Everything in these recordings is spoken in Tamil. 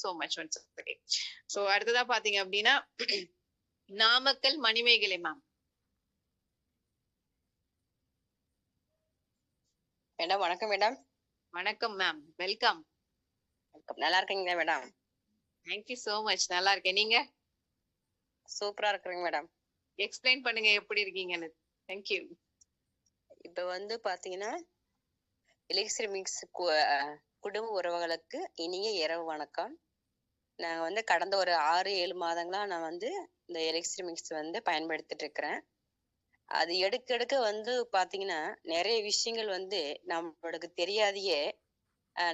சோ மச் ஒன்ஸ் சோ அடுத்ததா பாத்தீங்க அப்படின்னா நாமக்கல் மணிமேகலை மேம் மேடம் வணக்கம் மேடம். வணக்கம் மேம் வெல்கம் நல்லா இருக்கீங்களா மேடம்? தேங்க்யூ சோ மச் நல்லா இருக்கேன். நீங்க? சூப்பரா இருக்கிறீங்க மேடம். எக்ஸ்பிளைன் பண்ணுங்க எப்படி இருக்கீங்கன்னு. தேங்க்யூ இப்ப வந்து பாத்தீங்கன்னா எலிக்சிர் மிக்ஸ் குடும்ப உறவுகளுக்கு இனிய இரவு வணக்கம். நான் வந்து கடந்த ஒரு ஆறு ஏழு மாதங்களா நான் வந்து இந்த எலிக்சிர் மிக்ஸ் வந்து பயன்படுத்திட்டு இருக்கிறேன். அது எடுக்க எடுக்க வந்து பாத்தீங்கன்னா நிறைய விஷயங்கள் வந்து நம்மளுக்கு தெரியாதையே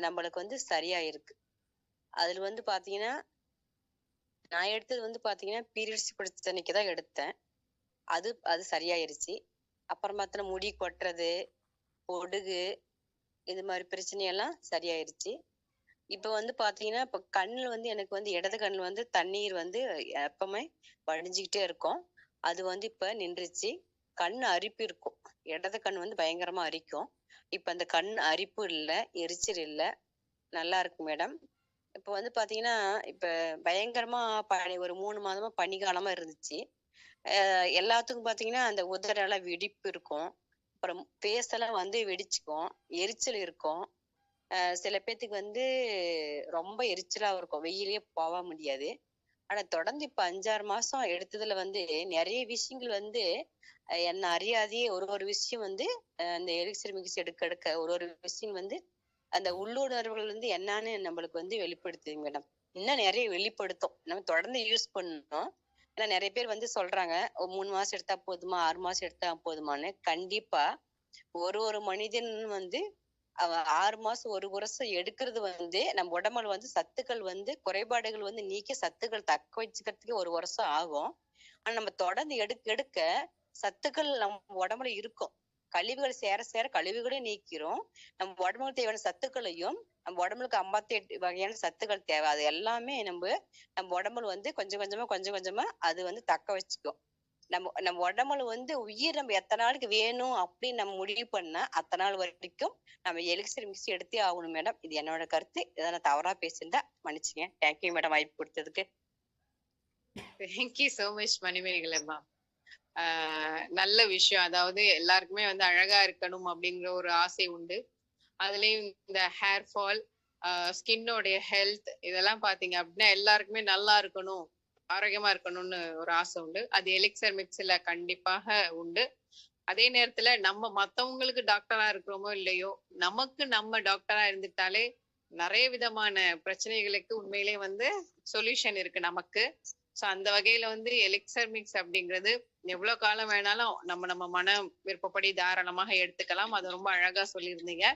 நம்மளுக்கு வந்து சரியா இருக்கு அதுல வந்து பாத்தீங்கன்னா நான் எடுத்தது வந்து பாத்தீங்கன்னா பீரியட்ஸ் பிரச்சனைக்கு தான் எடுத்தேன். அது அது சரியாயிருச்சு. அப்புறம் பார்த்தா முடி கொட்டுறது பொடுகு இது மாதிரி பிரச்சனையெல்லாம் சரியாயிருச்சு. இப்ப வந்து பாத்தீங்கன்னா இப்ப கண்ணுல வந்து எனக்கு வந்து இடது கண்ணில் வந்து தண்ணீர் வந்து எப்பவுமே வடிஞ்சுக்கிட்டே இருக்கும். அது வந்து இப்ப நின்றுச்சு. கண் அரிப்பு இருக்கும். இடது கண் வந்து பயங்கரமா அரிக்கும். இப்ப அந்த கண் அரிப்பு இல்ல எரிச்சல் இல்ல. நல்லா இருக்கும் மேடம். இப்ப வந்து பாத்தீங்கன்னா இப்ப பயங்கரமா பனி ஒரு மூணு மாதமா பனிக்காலமா இருந்துச்சு. எல்லாத்துக்கும் பாத்தீங்கன்னா அந்த உதரெல்லாம் வெடிப்பு இருக்கும். அப்புறம் ஃபேஸ் எல்லாம் வந்து வெடிச்சுக்கும் எரிச்சல் இருக்கும். அஹ் சில பேத்துக்கு வந்து ரொம்ப எரிச்சலா இருக்கும். வெயிலே போக முடியாது. ஆனா தொடர்ந்து இப்ப அஞ்சாறு மாசம் எடுத்ததுல வந்து நிறைய விஷயங்கள் வந்து என்ன அறியாதையே ஒரு ஒரு விஷயம் வந்து அந்த எரிச்சல் மிக்சி எடுக்க எடுக்க ஒரு ஒரு விஷயம் வந்து அந்த உள்ளுணர்வுகள் வந்து என்னன்னு நம்மளுக்கு வந்து வெளிப்படுத்துது மேடம். இன்னும் நிறைய வெளிப்படுத்தும். நம்ம தொடர்ந்து யூஸ் பண்ணணும். ஏன்னா நிறைய பேர் வந்து சொல்றாங்க மூணு மாசம் எடுத்தா போதுமா? ஆறு மாசம் எடுத்தா போதுமான்னு. கண்டிப்பா ஒரு ஒரு மனிதன் வந்து ஆறு மாசம் ஒரு வருஷம் எடுக்கிறது வந்து நம்ம உடம்புல வந்து சத்துக்கள் வந்து குறைபாடுகள் வந்து நீக்கி சத்துக்கள் தக்க வச்சுக்கிறதுக்கு ஒரு வருஷம் ஆகும். ஆனா நம்ம தொடர்ந்து எடுக்க எடுக்க சத்துக்கள் நம்ம உடம்புல இருக்கும். கழிவுகள் சேர சேர கழிவுகளையும் நீக்கிறோம். நம்ம உடம்புக்கு தேவையான சத்துக்களையும் நம்ம உடம்புக்கு ஐம்பத்தி எட்டு வகையான சத்துக்கள் தேவை. அது எல்லாமே நம்ம நம்ம உடம்புல வந்து கொஞ்சம் கொஞ்சமா கொஞ்சம் கொஞ்சமா அது வந்து தக்க வச்சுக்கும். நம்ம நம்ம உடம்புல வந்து உயிர் நம்ம எத்தனை நாளுக்கு வேணும் அப்படின்னு நம்ம முடிவு பண்ணா அத்தனை நாள் வரைக்கும் நம்ம எலிக்சர் மிக்ஸ் எடுத்தே ஆகணும் மேடம் இது என்னோட கருத்து. இதை நான் தவறா பேசியிருந்தா மன்னிச்சுங்க. தேங்க்யூ மேடம் வாய்ப்பு கொடுத்ததுக்கு. Thank you so much Manimegalai ma'am நல்ல விஷயம். அதாவது எல்லாருக்குமே வந்து அழகா இருக்கணும் அப்படிங்கிற ஒரு ஆசை உண்டு. அதுலயும் இந்த ஹேர் ஃபால் ஸ்கின்னோடைய ஹெல்த் இதெல்லாம் பாத்தீங்க அப்படின்னா எல்லாருக்குமே நல்லா இருக்கணும் ஆரோக்கியமா இருக்கணும்னு ஒரு ஆசை உண்டு. அது எலிக்சர் மிக்ஸ்ல கண்டிப்பாக உண்டு. அதே நேரத்துல நம்ம மத்தவங்களுக்கு டாக்டரா இருக்கிறோமோ இல்லையோ நமக்கு நம்ம டாக்டரா இருந்துட்டாலே நிறைய விதமான பிரச்சனைகளுக்கு உண்மையிலே வந்து சொல்யூஷன் இருக்கு நமக்கு. சோ அந்த வகையில வந்து எலிக்சர் மிக்ஸ் அப்படிங்கிறது எவ்வளவு காலம் வேணாலும் நம்ம நம்ம மன விருப்பப்படி தாராளமாக எடுத்துக்கலாம். அது ரொம்ப அழகா சொல்லியிருந்தீங்க.